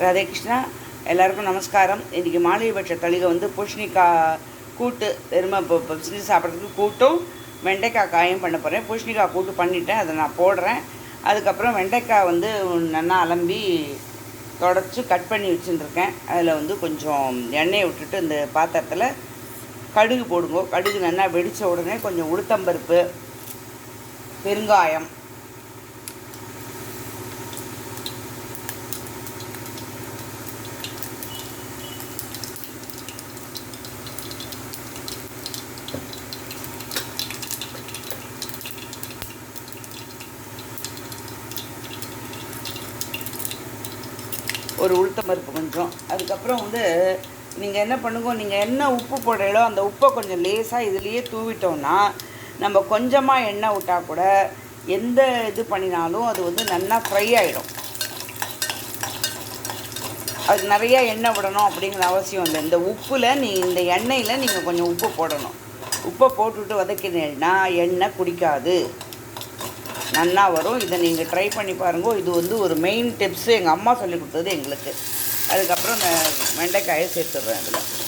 ராதே கிருஷ்ணா எல்லாருக்கும் நமஸ்காரம். இன்றைக்கி மாலைபட்ச தளிகை வந்து பூஷணிக்காய் கூட்டு பெருமை இப்போ செஞ்சு சாப்பிட்றதுக்கு கூட்டும் வெண்டைக்காய் காயும் பண்ண போகிறேன் பூஷணிக்காய் கூட்டு பண்ணிவிட்டேன் அதை நான் போடுறேன். அதுக்கப்புறம் வெண்டைக்காய் வந்து நல்லா அலம்பி தொடச்சி கட் பண்ணி வச்சுருக்கேன். அதில் வந்து கொஞ்சம் எண்ணெயை விட்டுட்டு இந்த பாத்திரத்தில் கடுகு போடுங்க. கடுகு நல்லா வெடித்த உடனே கொஞ்சம் உளுத்தம்பருப்பு பெருங்காயம் ஒரு உளுத்தம்பருப்பு கொஞ்சம். அதுக்கப்புறம் வந்து நீங்கள் என்ன பண்ணுங்க நீங்கள் என்ன உப்பு போடுறீங்களோ அந்த உப்பை கொஞ்சம் லேசாக இதுலேயே தூவிட்டோம்னா நம்ம கொஞ்சமாக எண்ணெய் விட்டால் கூட எந்த இது பண்ணினாலும் அது வந்து நல்லா ஃப்ரை ஆகிடும் அது நிறையா எண்ணெய் விடணும் அப்படிங்கிற அவசியம் இல்லை. இந்த உப்பில் நீ இந்த எண்ணெயில் நீங்கள் கொஞ்சம் உப்பு போடணும். உப்பை போட்டுவிட்டு வதக்கினீங்கன்னா எண்ணெய் குடிக்காது. நல்லா வரும். இதை நீங்கள் ட்ரை பண்ணி பாருங்க. இது வந்து ஒரு மெயின் டிப்ஸு எங்கள் அம்மா சொல்லி கொடுத்தது எங்களுக்கு. அதுக்கப்புறம் நான் வெண்டைக்காயை சேர்த்துடுறேன் அதில்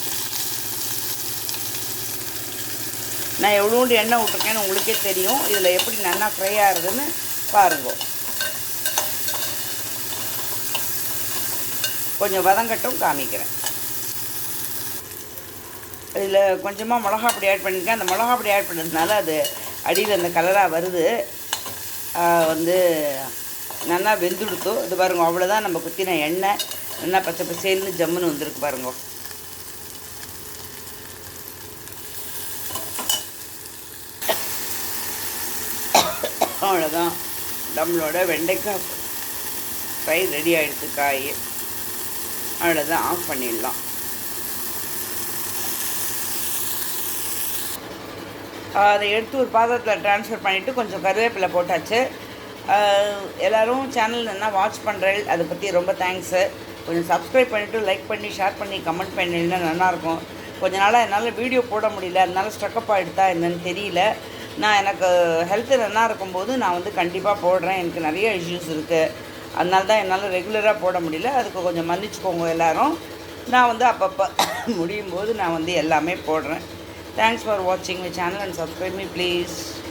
நான் எவ்வளோண்டு எண்ணெய் விட்ருக்கேன்னு உங்களுக்கே தெரியும். இதில் எப்படி நல்லா ஃப்ரை ஆகுதுன்னு பாருங்க. கொஞ்சம் வதங்கட்டும் காமிக்கிறேன். இதில் கொஞ்சமாக மிளகாப்பொடி ஆட் பண்ணியிருக்கேன். அந்த மிளகாப்பொடி ஆட் பண்ணதுனால அது அடியில் அந்த கலராக வருது. வந்து நல்லா வெந்துடுத்தோ. இது பாருங்க அவ்வளோதான் நம்ம குத்தின எண்ணெய். நல்லா பச்சை பச்சைன்னு ஜம்முன்னு வந்திருக்கு பாருங்க. அவ்வளோதான் நம்மளோட வெண்டைக்காய் ஃப்ரை ரெடி ஆகிடுது காய். அவ்வளோதான் ஆஃப் பண்ணிடலாம். அதை எடுத்து ஒரு பாத்திரத்தில் ட்ரான்ஸ்ஃபர் பண்ணிவிட்டு கொஞ்சம் கருவேப்பிலை போட்டாச்சு. எல்லோரும் சேனல் என்ன வாட்ச் பண்ணுறேன் அதை பற்றி ரொம்ப தேங்க்ஸு கொஞ்சம் சப்ஸ்கிரைப் பண்ணிவிட்டு லைக் பண்ணி ஷேர் பண்ணி கமெண்ட் பண்ணிங்கன்னா நல்லாயிருக்கும். கொஞ்ச நாளாக என்னால் வீடியோ போட முடியல அதனால ஸ்ட்ரக்கப் ஆகிடுதா என்னன்னு தெரியல. நான் எனக்கு ஹெல்த்து நல்லா இருக்கும்போது நான் வந்து கண்டிப்பாக போடுறேன். எனக்கு நிறைய இஷ்யூஸ் இருக்குது அதனால தான் என்னால் ரெகுலராக போட முடியல. அதுக்கு கொஞ்சம் மன்னிச்சுக்கோங்க எல்லோரும். நான் வந்து அப்பப்போ முடியும் போது நான் வந்து எல்லாமே போடுறேன். Thanks for watching my channel and subscribe me please.